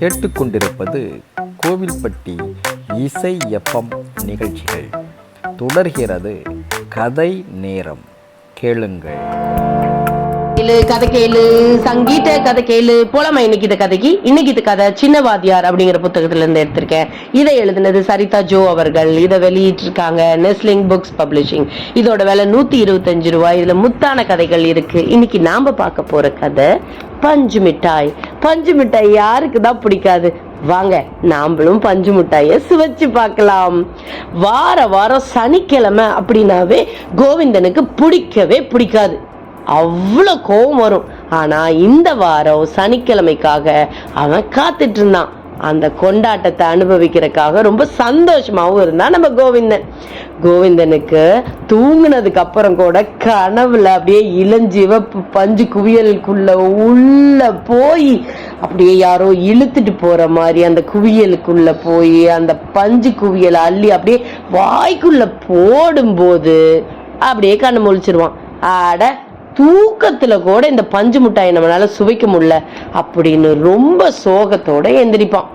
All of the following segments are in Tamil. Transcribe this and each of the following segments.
கேட்டுக்கொண்டிருப்பது கோவில்பட்டி இசை எஃப்எம் நிகழ்ச்சிகள். தொடர்கிறது கதை நேரம். கேளுங்கள். கேளு கதை கேளு சங்கீத கதை கேளு போலாமா இன்னைக்கு இந்த கதைக்கு இன்னைக்கு இது கதை சின்ன வாத்தியார் அப்படிங்கிற புத்தகத்துல இருந்து எடுத்திருக்கேன். இதை எழுதினது சரிதா ஜோ அவர்கள். இதை வெளியிட்டிருக்காங்க நெஸ்லிங் புக்ஸ் பப்ளிஷிங் இதோட விலை நூத்தி இருபத்தஞ்சு ரூபாய். இதுல முத்தான கதைகள் இருக்கு. இன்னைக்கு நாம பார்க்க போற கதை பஞ்சு மிட்டாய். பஞ்சு மிட்டாய் யாருக்கு தான் பிடிக்காது? வாங்க நாமளும் பஞ்சு மிட்டாயை சுவைச்சு பார்க்கலாம். வார வாரம் சனிக்கிழமை அப்படின்னாவே கோவிந்தனுக்கு பிடிக்கவே பிடிக்காது. அவ்வளோ கோபம் வரும். ஆனால் இந்த வாரம் சனிக்கிழமைக்காக அவன் காத்துட்டு இருந்தான். அந்த கொண்டாட்டத்தை அனுபவிக்கிறதுக்காக ரொம்ப சந்தோஷமாகவும் இருந்தான் நம்ம கோவிந்தன். கோவிந்தனுக்கு தூங்குனதுக்கு அப்புறம் கூட கனவுல அப்படியே இளஞ்சிவப்பு பஞ்சு குவியலுக்குள்ள உள்ள போய் அப்படியே யாரோ இழுத்துட்டு போற மாதிரி அந்த குவியலுக்குள்ள போய் அந்த பஞ்சு குவியலை அள்ளி அப்படியே வாய்க்குள்ள போடும்போது அப்படியே கண்ணு முழிச்சிருவான். ஆட தூக்கத்துல கூட இந்த பஞ்சு மிட்டாயை நம்மளால சுவைக்க முடியல அப்படின்னு ரொம்ப சோகத்தோட எந்திரிப்பான்.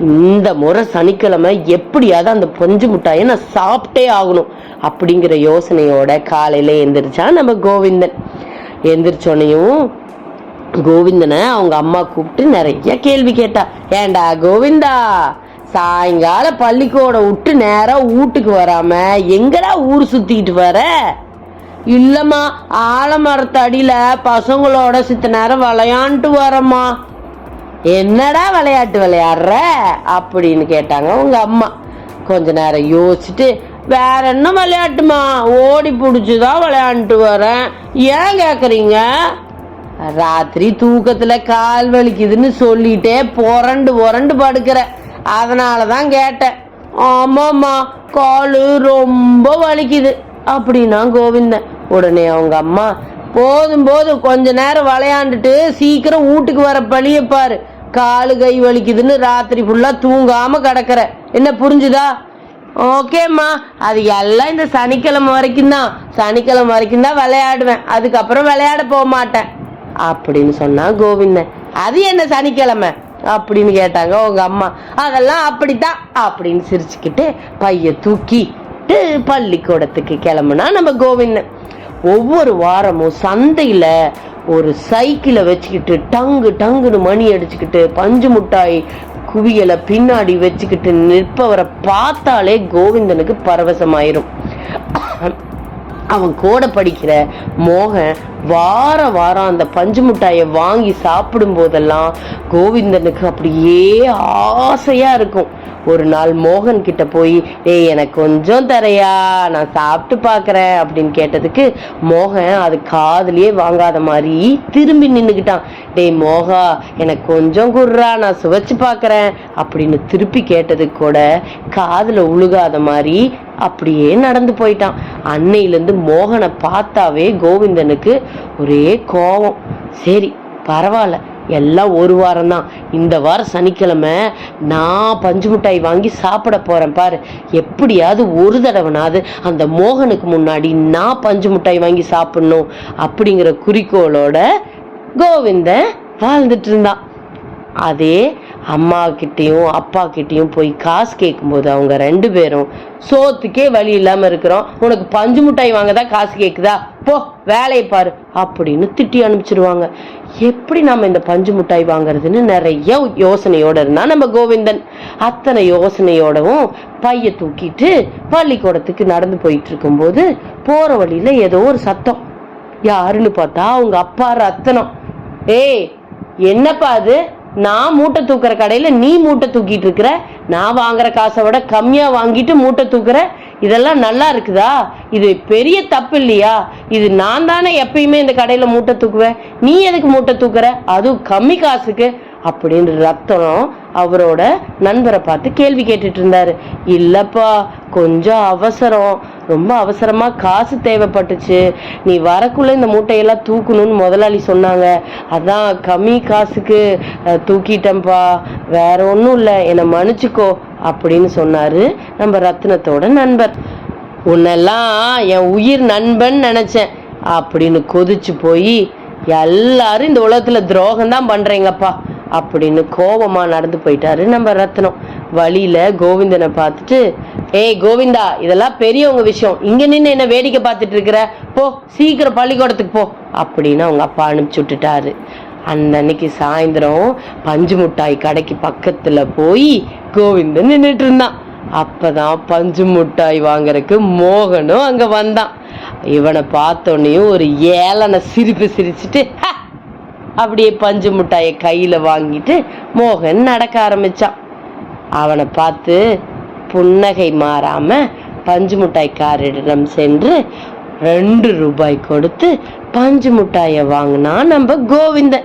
இந்த முறை சனிக்கிழமை எப்படியாவது அந்த பஞ்சு மிட்டாயை நான் சாப்பிட்டே ஆகணும் அப்படிங்கிற யோசனையோட காலையில எந்திரிச்சான் நம்ம கோவிந்தன். எந்திரிச்சோனையும் கோவிந்தனை அவங்க அம்மா கூப்பிட்டு நிறைய கேள்வி கேட்டா. ஏண்டா கோவிந்தா சாயங்கால பள்ளிக்கூடம் விட்டு நேரம் வீட்டுக்கு வராம எங்கடா ஊர் சுத்திக்கிட்டு வர? இல்லம்மா ஆலமரத்தடியில பசங்களோட சித்த நேரம் விளையாண்டு வரம்மா. என்னடா விளையாட்டு விளையாடுற? அப்படின்னு கேட்டாங்க உங்க அம்மா. கொஞ்ச நேரம் யோசிச்சுட்டு வேற என்ன விளையாட்டுமா? ஓடி பிடிச்சுதான் விளையாண்டுட்டு வரேன். ஏன் கேக்குறீங்க? ராத்திரி தூக்கத்துல கால் வலிக்குதுன்னு சொல்லிட்டே புரண்டு புரண்டு படுக்கிற. அதனாலதான் கேட்டேன். ஆமாம்மா காலு ரொம்ப வலிக்குது. அப்படின்னா கோவிந்தன். உடனே அவங்க அம்மா போதும் போதும். கொஞ்ச நேரம் விளையாண்டுட்டு சீக்கிரம் வீட்டுக்கு வர பழிய பாரு. காலு கை வலிக்குதுன்னு ராத்திரி ஃபுல்லா தூங்காம கிடக்குற. என்ன புரிஞ்சுதா? ஓகேம்மா அது எல்லாம் இந்த சனிக்கிழமை வரைக்கும் தான். சனிக்கிழமை வரைக்கும் தான் விளையாடுவேன். அதுக்கப்புறம் விளையாட போக மாட்டேன். அப்படின்னு சொன்னா கோவிந்தன். அது என்ன சனிக்கிழமை? அப்படின்னு கேட்டாங்க உங்க அம்மா. அதெல்லாம் அப்படித்தான். அப்படின்னு சிரிச்சுக்கிட்டு பைய தூக்கிட்டு பள்ளிக்கூடத்துக்கு கிளம்புனா நம்ம கோவிந்தன் ஒவ்வொரு வாரமும் சந்தையில ஒரு சைக்கிளை வச்சுக்கிட்டு டங்கு டங்குன்னு மணி அடிச்சுக்கிட்டு பஞ்சு முட்டாய் குவியலை பின்னாடி வச்சுக்கிட்டு நிற்பவரை பார்த்தாலே கோவிந்தனுக்கு பரவசமாயிரும். அவன் கூட படிக்கிற மோகன் வார வாரம் அந்த பஞ்சு மிட்டாயை வாங்கி சாப்பிடும் போதெல்லாம் கோவிந்தனுக்கு அப்படியே ஆசையா இருக்கும். ஒரு நாள் மோகன் கிட்ட போய் டேய் எனக்கு கொஞ்சம் தரையா நான் சாப்பிட்டு பார்க்குறேன் அப்படின்னு கேட்டதுக்கு மோகன் அது காதலியே வாங்காத மாதிரி திரும்பி நின்னுக்கிட்டான். டேய் மோகா எனக்கு கொஞ்சம் குர்ரா நான் சுவைச்சு பார்க்குறேன் அப்படின்னு திருப்பி கேட்டதுக்கு கூட காதுல உழுகாத மாதிரி அப்படியே நடந்து போயிட்டான். அன்னையிலேருந்து மோகனை பார்த்தாவே கோவிந்தனுக்கு ஒரே கோவம். சரி பரவாயில்ல. எல்லாம் ஒரு வாரம் தான் இந்த வாரம் சனிக்கிழமை நான் பஞ்சு மிட்டாய் வாங்கி சாப்பிட போறேன் பாரு. எப்படியாவது ஒரு தடவைனாவது அந்த மோகனுக்கு முன்னாடி நான் பஞ்சு மிட்டாய் வாங்கி சாப்பிடணும் அப்படிங்கிற குறிக்கோளோட கோவிந்தன் வாழ்ந்துட்டு இருந்தான் அதே அம்மாக்கிட்டேயும் அப்பாக்கிட்டேயும் போய் காசு கேட்கும்போது அவங்க ரெண்டு பேரும் சோத்துக்கே வழி இல்லாமல் இருக்கிறோம். உனக்கு பஞ்சு மிட்டாய் வாங்க தான் காசு கேட்குதா போ வேலையை பாரு அப்படின்னு திட்டி அனுப்பிச்சிருவாங்க. எப்படி நம்ம இந்த பஞ்சு மிட்டாய் வாங்குறதுன்னு நிறைய யோசனையோட இருந்தா நம்ம கோவிந்தன். அத்தனை யோசனையோடவும் பைய தூக்கிட்டு பள்ளிக்கூடத்துக்கு நடந்து போயிட்டு இருக்கும்போது போகிற வழியில் ஏதோ ஒரு சத்தம். யாருன்னு பார்த்தா அவங்க அப்பா ரத்தனம். ஏய் என்னப்பா அது? நான் மூட்டை தூக்குற கடையில நீ மூட்டை தூக்கிட்டு இருக்கிற நான் வாங்குற காசை விட கம்மியா வாங்கிட்டு மூட்டை தூக்குற இதெல்லாம் நல்லா இருக்குதா? இது பெரிய தப்பு இல்லையா? இது நான் தானே எப்பயுமே இந்த கடையில மூட்டை தூக்குவேன். நீ எதுக்கு மூட்டை தூக்குற? அதுவும் கம்மி காசுக்கு. அப்படின்னு ரத்தனம் அவரோட நண்பரை பார்த்து கேள்வி கேட்டுட்டு இருந்தாரு. இல்லப்பா கொஞ்சம் அவசரம். ரொம்ப அவசரமாக காசு தேவைப்பட்டுச்சு. நீ வரக்குள்ளே இந்த மூட்டையெல்லாம் தூக்கணும்னு முதலாளி சொன்னாங்க. அதான் கம்மி காசுக்கு தூக்கிட்டேன்ப்பா. வேற ஒன்றும் இல்லை. என்னை மன்னிச்சுக்கோ அப்படின்னு சொன்னாரு நம்ம ரத்னத்தோட நண்பர். உன்னெல்லாம் என் உயிர் நண்பன் நினச்சேன் அப்படின்னு கொதிச்சு போய் எல்லாரும் இந்த உலகத்தில் துரோகம் தான் பண்றீங்கப்பா அப்படின்னு கோபமா நடந்து போயிட்டாரு நம்ம ரத்னம். வழியில கோவிந்தனை பார்த்துட்டு ஏய் கோவிந்தா இதெல்லாம் பெரியவங்க விஷயம். இங்க நின்று என்ன வேடிக்கை பார்த்துட்டு இருக்கிற? போ சீக்கிரம் பள்ளிக்கூடத்துக்கு போ அப்படின்னு அவங்க அப்பா அனுப்பிச்சு விட்டுட்டாரு. அந்த அன்னைக்கு சாயந்தரம் பஞ்சு மிட்டாய் கடைக்கு பக்கத்துல போய் கோவிந்தன் நின்றுட்டு இருந்தான். அப்பதான் பஞ்சு மிட்டாய் வாங்குறதுக்கு மோகனும் அங்க வந்தான். இவனை பார்த்தோன்னையும் ஒரு ஏளன சிரிப்பு சிரிச்சுட்டு அப்படியே பஞ்சு மிட்டாயை கையில் வாங்கிட்டு மோகன் நடக்க ஆரம்பிச்சான். அவனை பார்த்து புன்னகை மாறாம பஞ்சு மிட்டாய்க்காரரிடம் சென்று ரெண்டு ரூபாய் கொடுத்து பஞ்சு மிட்டாயை வாங்கினா நம்ம கோவிந்தன்.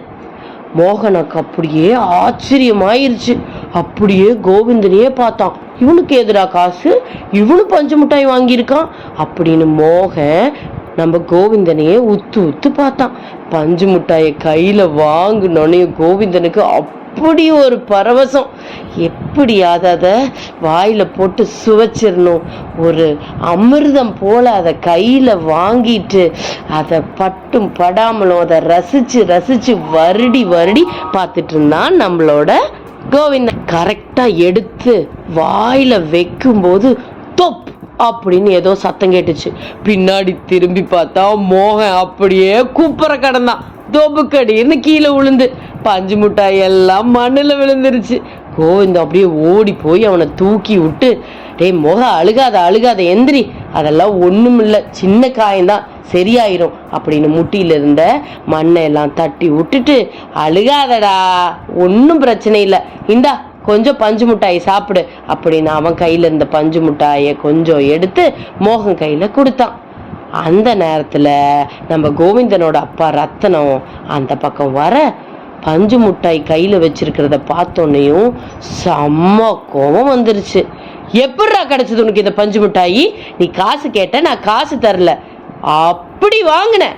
மோகனுக்கு அப்படியே ஆச்சரியமாயிருச்சு. அப்படியே கோவிந்தனையே பார்த்தான். இவனுக்கு எதிராக காசு? இவனு பஞ்சு மிட்டாய் வாங்கியிருக்கான். அப்படின்னு மோகன் நம்ம கோவிந்தனையே உத்து உத்து பார்த்தான். பஞ்சு முட்டாயை கையில் வாங்கினோடனே கோவிந்தனுக்கு அப்படி ஒரு பரவசம். எப்படியாவது அதை வாயில் போட்டு சுவைச்சிடணும் ஒரு அமிர்தம் போல் அதை கையில் வாங்கிட்டு அதை பட்டும் படாமலும் அதை ரசித்து ரசித்து வருடி வருடி பார்த்துட்டு இருந்தான் நம்மளோட கோவிந்தன். கரெக்டாக எடுத்து வாயில் வைக்கும்போது தொப்! அப்படின்னு ஏதோ சத்தம் கேட்டுச்சு. பின்னாடி திரும்பி பார்த்தா மோகன் அப்படியே கூப்பிட கடந்தான். தொபுக்கடின்னு கீழே விழுந்து பஞ்சு முட்டாய் எல்லாம் மண்ணில் விழுந்துருச்சு. கோவிந்தம் அப்படியே ஓடி போய் அவனை தூக்கி விட்டு டேய் மோக அழுகாத அழுகாத எந்திரி. அதெல்லாம் ஒன்றும் இல்லை. சின்ன காயந்தான். சரியாயிரும். அப்படின்னு முட்டியில் இருந்த மண்ணை எல்லாம் தட்டி விட்டுட்டு அழுகாதடா. ஒன்றும் பிரச்சனை இல்லை. இந்தா கொஞ்சம் பஞ்சு மிட்டாய் சாப்பிடு. அப்படின்னு அவன் கையில இருந்த பஞ்சு மிட்டாயை கொஞ்சம் எடுத்து மோகன் கையில கொடுத்தான். அந்த நேரத்துல நம்ம கோவிந்தனோட அப்பா ரத்தனம் அந்த பக்கம் வர பஞ்சு மிட்டாய் கையில வச்சிருக்கிறத பார்த்தோன்னையும் செம்ம கோபம் வந்துருச்சு. எப்படா கிடைச்சது உனக்கு இந்த பஞ்சு மிட்டாயி? நீ காசு கேட்ட நான் காசு தரல. அப்படி வாங்கினேன்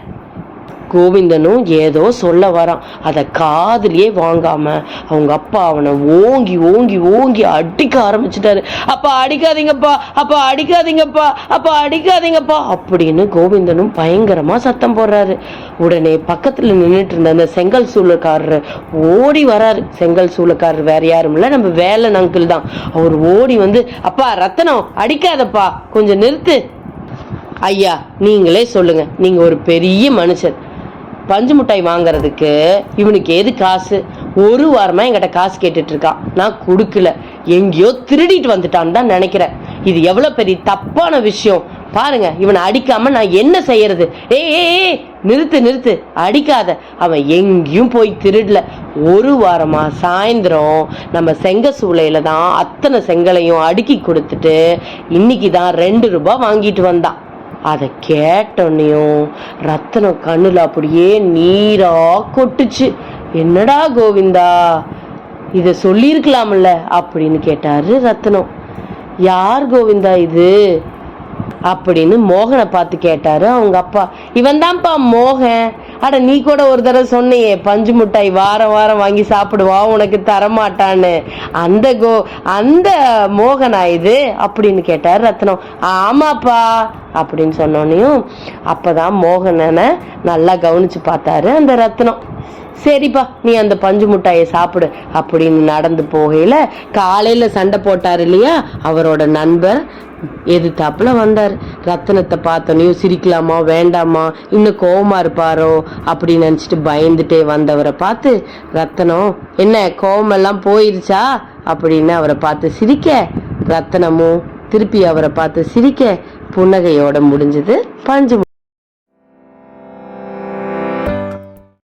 கோவிந்தனும் ஏதோ சொல்ல வரான். அதை காதுலயே வாங்காம அவங்க அப்பா அவனை ஓங்கி ஓங்கி ஓங்கி அடிக்க ஆரம்பிச்சிட்டாரு. அப்பா அடிக்காதீங்கப்பா அப்பா அடிக்காதீங்கப்பா அப்பா அடிக்காதீங்கப்பா அப்படின்னு கோவிந்தனும் பயங்கரமா சத்தம் போடுறாரு. உடனே பக்கத்துல நின்றுட்டு இருந்த அந்த செங்கல் சூளக்காரர் ஓடி வராரு. செங்கல் சூளக்காரர் வேற யாரும் இல்லை நம்ம வேலன் அங்கிள் தான். அவர் ஓடி வந்து அப்பா ரத்தனம் அடிக்காதப்பா கொஞ்சம் நிறுத்து. ஐயா நீங்களே சொல்லுங்க. நீங்க ஒரு பெரிய மனுஷன். பஞ்சு மிட்டாய் வாங்குறதுக்கு இவனுக்கு எது காசு? ஒரு வாரமா என்கிட்ட காசு கேட்டுட்டு இருக்கான் நான் கொடுக்கல. எங்கேயோ திருடிட்டு வந்துட்டான்னு தான் நினைக்கிறேன். இது எவ்வளவு பெரிய தப்பான விஷயம். பாருங்க இவனை அடிக்காம நான் என்ன செய்யறது? ஏ ஏ நிறுத்து நிறுத்து. அடிக்காத. அவன் எங்கேயும் போய் திருடல. ஒரு வாரமா சாயந்தரம் நம்ம செங்க சூளையில தான் அத்தனை செங்கலையும் அடுக்கி கொடுத்துட்டு இன்னைக்கு தான் ரெண்டு ரூபாய் வாங்கிட்டு வந்தான். அதை கேட்டோன்னையும் ரத்தனம் கண்ணில் அப்படியே நீரா கொட்டுச்சு. என்னடா கோவிந்தா இதை சொல்லியிருக்கலாம்ல அப்படின்னு கேட்டாரு ரத்தனம். யார் கோவிந்தா இது? அப்படின்னு மோகனை பார்த்து கேட்டாரு அவங்க அப்பா. இவன் தான்ப்பா மோகன். அட நீ கூட ஒரு தடவை சொன்னியே பஞ்சு மிட்டாய் வாரம் வாரம் வாங்கி சாப்பிடுவான் உனக்கு தரமாட்டான்னு. அந்த கோ அந்த மோகனா இது? அப்படின்னு கேட்டார் ரத்னம். ஆமாப்பா அப்படின்னு சொன்னோன்னையும் அப்பதான் மோகனனை நல்லா கவனிச்சு பார்த்தாரு அந்த ரத்னம். சரிப்பா நீ அந்த பஞ்சு முட்டாயை சாப்பிடு அப்படின்னு நடந்து போகையில் காலையில் சண்டை போட்டார் இல்லையா? அவரோட நண்பர் எதிர்த்தாப்புல வந்தார். ரத்தனத்தை பார்த்தோனையும் சிரிக்கலாமா வேண்டாமா இன்னும் கோவமா இருப்பாரோ அப்படின்னு நினச்சிட்டு பயந்துட்டே வந்தவரை பார்த்து ரத்தனம் என்ன கோவமெல்லாம் போயிருச்சா? அப்படின்னு அவரை பார்த்து சிரிக்க. ரத்தனமும் திருப்பி அவரை பார்த்து சிரிக்க. புன்னகையோட முடிஞ்சது பஞ்சு